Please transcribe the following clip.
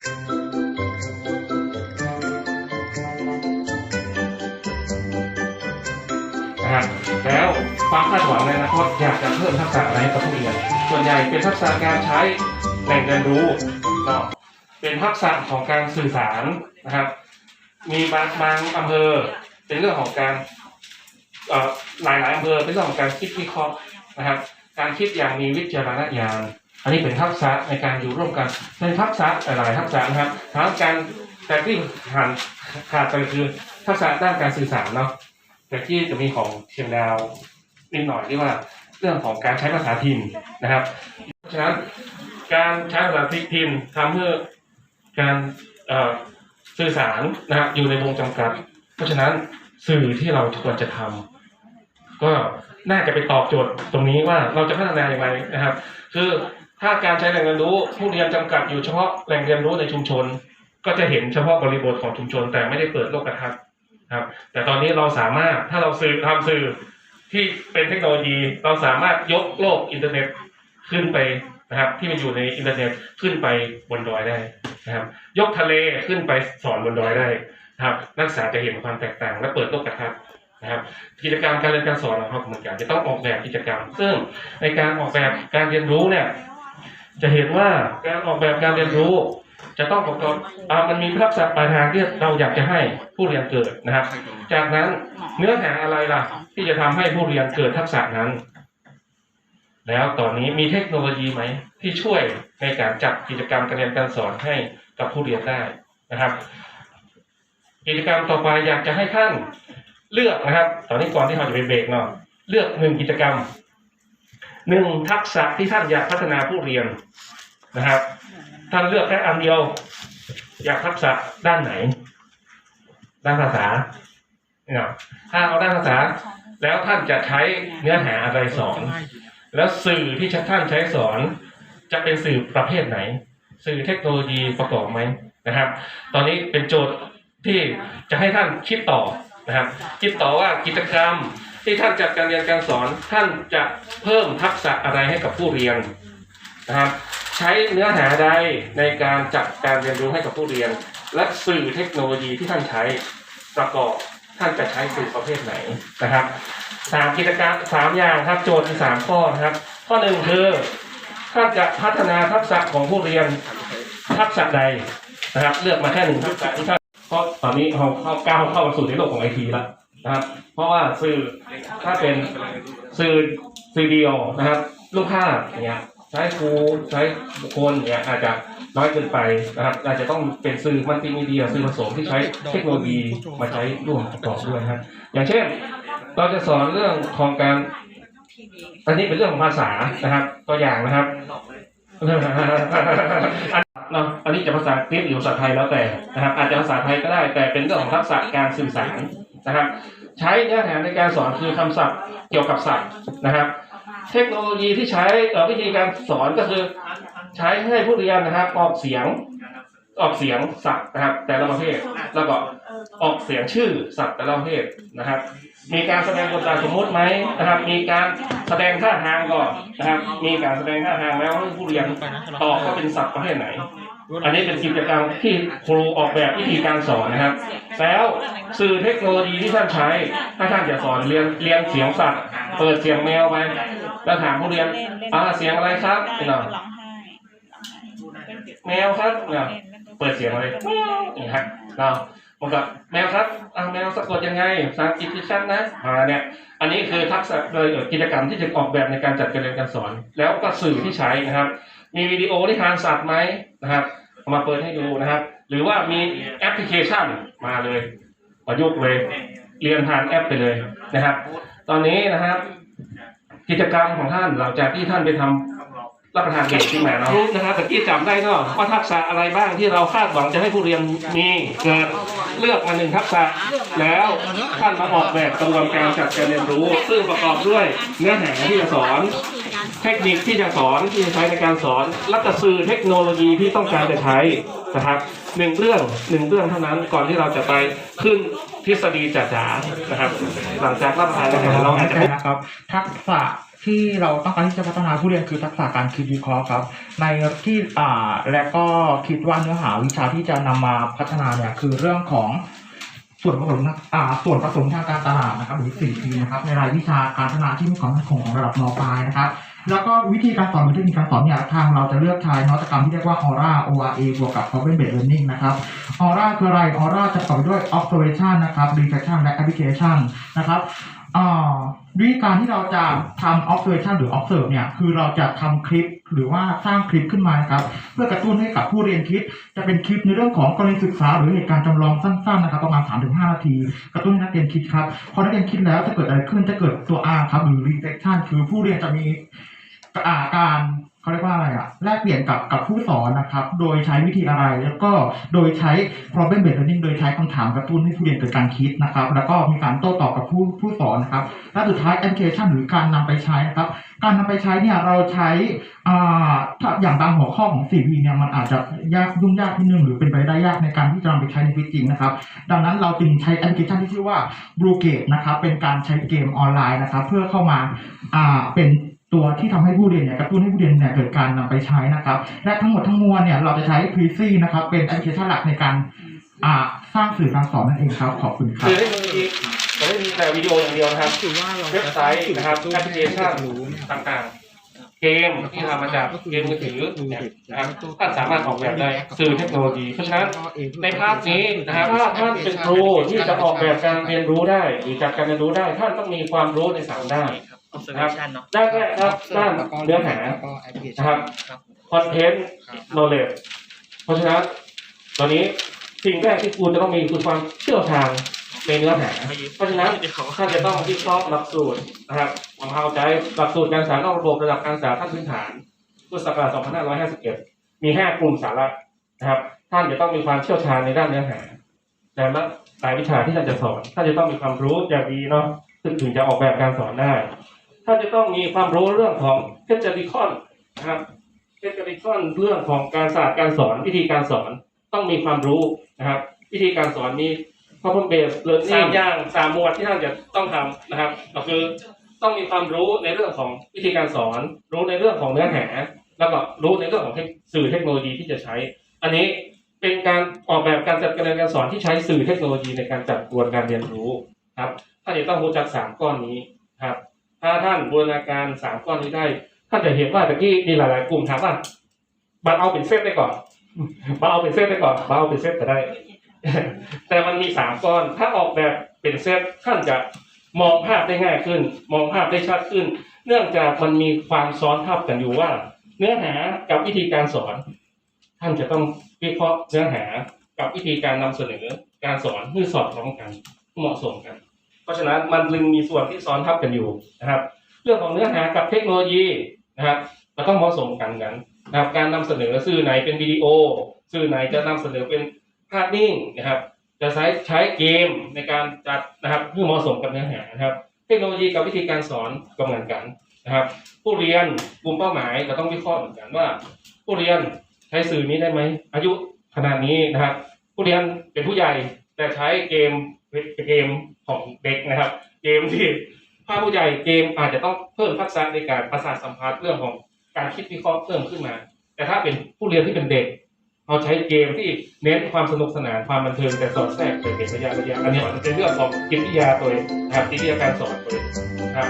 นะครับแล้วความคาดหวังในอนาคตอยากจะเพิ่มทักษะอะไรให้กับผู้เรียน ส่วนใหญ่เป็นทักษะการใช้แหล่งเรียนรู้เนาะเป็นทักษะของการสื่อสารนะครับ มีบางบางอำเภอเป็นเรื่องของการเอ่อหลายหลายอำเภอเป็นเรื่องของการคิดวิเคราะห์นะครับ การคิดอย่างมีวิจารณญาณ อันนี้เป็นทักษะในการอยู่ร่วมกันเป็นทักษะหลายทักษะนะครับทั้งการแต่ที่หันขาดไปคือทักษะด้านการสื่อสารเนาะแต่ที่จะมีของเชียงดาวนิดหน่อยที่ว่าเรื่องของการใช้ภาษาถิ่นนะครับเพราะฉะนั้นการใช้ภาษาถิ่นทำเพื่อการสื่อสารนะครับอยู่ในวงจำกัด เพราะฉะนั้นสื่อที่เราควรจะทำก็น่าจะไปตอบโจทย์ตรงนี้ว่าเราจะพัฒนาอย่างไรนะครับ คือ ถ้าการใช้แหล่งเรียนรู้ผู้เรียนจำกัดอยู่เฉพาะแหล่งเรียนรู้ในชุมชน ก็จะเห็นเฉพาะบริบทของชุมชน แต่ไม่ได้เปิดโลกทัศน์ครับ แต่ตอนนี้เราสามารถถ้าเราสื่อทำสื่อที่เป็นเทคโนโลยีเราสามารถยกโลกอินเทอร์เน็ตขึ้นไปนะครับ ที่มันอยู่ในอินเทอร์เน็ตขึ้นไปบนดอยได้นะครับ ยกทะเลขึ้นไปสอนบนดอยได้นะครับ นักศึกษาจะเห็นความแตกต่างและเปิดโลกทัศน์นะครับกิจกรรมการเรียนการสอนของเราเหมือนกันจะต้องออกแบบกิจกรรม ซึ่งในการออกแบบการเรียนรู้เนี่ย จะเห็นว่าการออกแบบการเรียนรู้ จะต้องประกอบมันมีทักษะปลายทางที่เราอยากจะให้ผู้เรียนเกิดนะครับ จากนั้นเนื้อหาอะไรล่ะ ที่จะทำให้ผู้เรียนเกิดทักษะนั้น แล้วตอนนี้มีเทคโนโลยีไหมที่ช่วยในการจัดกิจกรรมการเรียนการสอนให้กับผู้เรียนได้นะครับกิจกรรมต่อไปอยากจะให้ท่านเลือกนะครับ ตอนนี้ก่อนที่เราจะไปเบรกเนาะเลือกหนึ่งกิจกรรม หนึ่งทักษะที่ท่านอยากพัฒนาผู้เรียนนะครับ ท่านเลือกแค่อันเดียว อยากทักษะด้านไหน ด้านภาษาเนี่ยถ้าเอาด้านภาษา แล้วท่านจะใช้เนื้อหาอะไรสอน แล้วสื่อที่ท่านใช้สอน จะเป็นสื่อประเภทไหน สื่อเทคโนโลยีประกอบไหมนะครับ ตอนนี้เป็นโจทย์ที่จะให้ท่านคิดต่อนะครับ คิดต่อว่ากิจกรรม ที่ท่านจัดการเรียนการสอนท่านจะเพิ่มทักษะอะไรให้กับผู้เรียนนะครับใช้เนื้อหาใดในการจัดการเรียนรู้ให้กับผู้เรียน และสื่อเทคโนโลยีที่ท่านใช้ประกอบท่านจะใช้สื่อประเภทไหนนะครับสามกิจกรรมสามอย่างครับโจทย์มีสามข้อนะครับ ข้อหนึ่งคือท่านจะพัฒนาทักษะของผู้เรียนทักษะใดนะครับ เลือกมาแค่หนึ่งทักษะที่ท่านเพราะตอนนี้เราเข้าก้าวเข้ามาสู่ในโลกของไอทีแล้ว นะครับ เพราะว่าสื่อถ้าเป็นสื่อสื่อเดียวนะครับรูปภาพอย่างเงี้ยใช้ครูใช้บุคคลเนี่ยอาจจะน้อยเกินไปนะครับ อาจจะต้องเป็นสื่อมัลติมีเดียสื่อผสมที่ใช้เทคโนโลยีมาใช้ร่วมประกอบด้วยนะครับอย่างเช่น เราจะสอนเรื่องของการ อันนี้เป็นเรื่องของภาษานะครับ ตัวอย่างนะครับอันเนาะอันนี้จะภาษาอังกฤษหรือภาษาไทยแล้วแต่นะครับ อาจจะภาษาไทยก็ได้แต่เป็นเรื่องของทักษะการสื่อสาร นะครับ ใช้เนื้อหาในการสอนคือคำศัพท์เกี่ยวกับศัพท์นะครับ เทคโนโลยีที่ใช้อ่อวิธีการสอนก็คือ ใช้ให้ผู้เรียนนะครับ ออกเสียงออกเสียงศัพท์นะครับ แต่ละประเภทแล้วก็ออกเสียงชื่อศัพท์แต่ละประเภทนะครับ มีการแสดงบทบาทสมมุติไหมนะครับ มีการแสดงท่าทางก่อนนะครับ มีการแสดงท่าทางแล้วผู้เรียนตอบว่าเป็นศัพท์ประเภทไหน อันนี้เป็นกิจกรรมที่ครูออกแบบวิธีการสอนนะครับ แล้วสื่อเทคโนโลยีที่ท่านใช้ ถ้าท่านจะสอนเรียนเรียนเสียงสัตว์ เปิดเสียงแมวไปแล้วถามผู้เรียนอ่าเสียงอะไรครับเนาะแมวครับเนาะเปิดเสียงอะไรแมวอย่างเงี้ยเนาะมันก็แมวครับอ่าแมวสะกดยังไงภาษาอังกฤษคือชั้นนะอ่าเนี่ยอันนี้คือทักษะเลยกิจกรรมที่จะออกแบบในการจัดการเรียนการสอน แล้วก็สื่อที่ใช้นะครับ มีวิดีโอที่ทานสัตว์ไหมนะครับ เอามาเปิดให้ดูนะครับ หรือว่ามีแอปพลิเคชันมาเลย ประยุกต์เลย เรียนผ่านแอปไปเลยนะครับ ตอนนี้นะครับ กิจกรรมของท่านหลังจากที่ท่านไปทำรับประทานเบรกที่มาเนาะนะครับตะกี้จำได้เนาะว่าทักษะอะไรบ้างที่เราคาดหวังจะให้ผู้เรียนมีเกิดเลือกมาหนึ่งทักษะ แล้วท่านมาออกแบบกระบวนการจัดการเรียนรู้ ซึ่งประกอบด้วยเนื้อหาที่จะสอน เทคนิคที่จะสอนที่จะใช้ในการสอนและก็สื่อเทคโนโลยีที่ต้องการจะใช้นะครับหนึ่งเรื่องหนึ่งเรื่องเท่านั้นก่อนที่เราจะไปขึ้นทฤษฎีจ๋าๆนะครับ หลังจากรับประทานอาหารเราอาจจะนะครับ ทักษะที่เราต้องการที่จะพัฒนาผู้เรียนคือทักษะการคิดวิเคราะห์ครับ ในที่อ่าและก็คิดว่าเนื้อหาวิชาที่จะนำมาพัฒนาเนี่ยคือเรื่องของส่วนผสมอ่าส่วนผสมทางการตลาดนะครับหรือ 4P นะครับในรายวิชาการพัฒนาที่มีความมั่นคงของระดับมปลายนะครับ แล้วก็วิธีการสอนหรือเทคนิคการสอนเนี่ยทางเราจะเลือกใช้นวัตกรรมที่เรียกว่า Aura ORA บวกกับ Problem Based Learning นะครับ Aura คืออะไร Aura จะประกอบด้วย observation นะครับ reflection และ application นะครับอ่าวิธีการที่เราจะทำ observation หรือ observe เนี่ย คือเราจะทำคลิปหรือว่าสร้างคลิปขึ้นมานะครับ เพื่อกระตุ้นให้กับผู้เรียนคิด จะเป็นคลิปในเรื่องของกรณีศึกษา หรือเหตุการณ์จำลองสั้นๆนะครับประมาณ 3-5 นาที กระตุ้นให้นักเรียนคิดครับ พอนักเรียนคิดแล้วจะเกิดอะไรขึ้นจะเกิดตัว R ครับหรือ reflection คือผู้เรียนจะมี อ่าการเขาเรียกว่าอะไรอะแลกเปลี่ยนกับกับผู้สอนนะครับ โดยใช้วิธีอะไร แล้วก็โดยใช้ problem based learning โดยใช้คำถามกระตุ้นให้ผู้เรียนเกิดการคิดนะครับ แล้วก็มีการโต้ตอบกับผู้ผู้สอนนะครับ และสุดท้าย application หรือการนำไปใช้นะครับ การนำไปใช้เนี่ยเราใช้อ่าถ้าอย่างบางหัวข้อของ 4P เนี่ยมันอาจจะยากยุ่งยากนิดนึงหรือเป็นไปได้ยากในการที่จะนำไปใช้ในชีวิตจริงนะครับ ดังนั้นเราจึงใช้แอปพลิเคชันที่ชื่อว่า Blue Gate นะครับ เป็นการใช้เกมออนไลน์นะครับ เพื่อเข้ามาอ่าเป็น ตัวที่ทำให้ผู้เรียนเนี่ยกระตุ้นให้ผู้เรียนเนี่ยเกิดการนำไปใช้นะครับ และทั้งหมดทั้งมวลเนี่ยเราจะใช้ p r e c นะครับ เป็นแอปพลิเคชันหลักในการอ่าสร้างสื่อการสอนนั่นเองครับ ขอบคุณครับคือเทคโนโลยีจะไม่มีแต่วิดีโออย่างเดียวนะครับคือว่าเราเว็บไซต์นะครับแอปพลิเคชันรู้เนี่ยต่างๆ เกมที่ทำมาจากเกมมือถือเนี่ยนะครับท่านสามารถออกแบบได้สื่อเทคโนโลยี เพราะฉะนั้นในภาพนี้นะครับถ้าท่านเป็นครูที่จะออกแบบการเรียนรู้ได้หรือจัดการเรียนรู้ได้ ท่านต้องมีความรู้ในสามด้าน observation เนาะด้านแรกครับด้านเนื้อหาแล้วก็แอปพลิเคชันะครับ ครับคอนเทนต์ knowledge เพราะฉะนั้นตอนนี้สิ่งแรกที่ครูจะต้องมีคือความเชี่ยวชาญในเนื้อหาเพราะฉะนั้นท่านจะต้องวิเคราะห์หลักสูตรนะครับความเข้าใจหลักสูตรการศึกษานอกระบบระดับการศึกษาขั้นพื้นฐานพุทธศักราช2551 มี 5 กลุ่มสาระนะครับ ท่านจะต้องมีความเชี่ยวชาญในด้านเนื้อหาแต่ละรายวิชาที่ท่านจะสอน ท่านจะต้องมีความรู้อย่างดีเนาะถึงถึงจะออกแบบการสอนได้ ท่านจะต้องมีความรู้เรื่องของเทคนิคอนนะครับเทคนิคอนเรื่องของการศาสตร์การสอนวิธีการสอนต้องมีความรู้นะครับ วิธีการสอนมี problem based learning สามอย่างสามหมวดที่ท่านจะต้องทำนะครับ ก็คือต้องมีความรู้ในเรื่องของวิธีการสอน รู้ในเรื่องของเนื้อหา แล้วก็รู้ในเรื่องของเทคสื่อเทคโนโลยีที่จะใช้ อันนี้เป็นการออกแบบการจัดการเรียนการสอนที่ใช้สื่อเทคโนโลยีในการจัดกระบวนการเรียนรู้ครับท่านจะต้องรู้จักสามก้อนนี้ครับ ถ้าท่านบูรณาการสามก้อนนี้ได้ ท่านจะเห็นว่าตะกี้มีหลาย ๆ กลุ่มถามว่าบัตรเอาเป็นเซตได้ก่อนบัตรเอาเป็นเซตได้ก่อนบัตรเอาเป็นเซตก็ได้ แต่มันมีสามก้อน ถ้าออกแบบเป็นเซตท่านจะมองภาพได้ง่ายขึ้น มองภาพได้ชัดขึ้น เนื่องจากมันมีความซ้อนทับกันอยู่ว่า เนื้อหากับวิธีการสอน ท่านจะต้องวิเคราะห์เนื้อหากับวิธีการนำเสนอการสอนให้สอดคล้องกันเหมาะสมกัน ราะฉะนั้นมันจึงมีส่วนที่ซ้อนทับกันอยู่นะครับ เรื่องของเนื้อหากับเทคโนโลยีนะครับเราต้องเหมาะสมกันกันนะครับการนำเสนอสื่อไหนเป็นวิดีโอ สื่อไหนจะนำเสนอเป็นภาพนิ่งนะครับ จะใช้ใช้เกมในการจัดนะครับเพื่อเหมาะสมกับเนื้อหานะครับ เทคโนโลยีกับวิธีการสอนก็เหมือนกันนะครับ ผู้เรียนกลุ่มเป้าหมายเราต้องวิเคราะห์เหมือนกันว่า ผู้เรียนใช้สื่อนี้ได้ไหมอายุขนาดนี้นะครับ ผู้เรียนเป็นผู้ใหญ่แต่ใช้เกมเกม ของเด็กนะครับ เกมที่ภาคผู้ใหญ่เกมอาจจะต้องเพิ่มทักษะในการประสาทสัมผัสเรื่องของการคิดวิเคราะห์เพิ่มขึ้นมา แต่ถ้าเป็นผู้เรียนที่เป็นเด็กเราใช้เกมที่เน้นความสนุกสนานความบันเทิงแต่สอดแทรกเป็นระยะระยะอันนี้มันจะเรื่องของจิตวิทยาตัวเองนะครับจิตวิทยาการสอนตัวนะครับ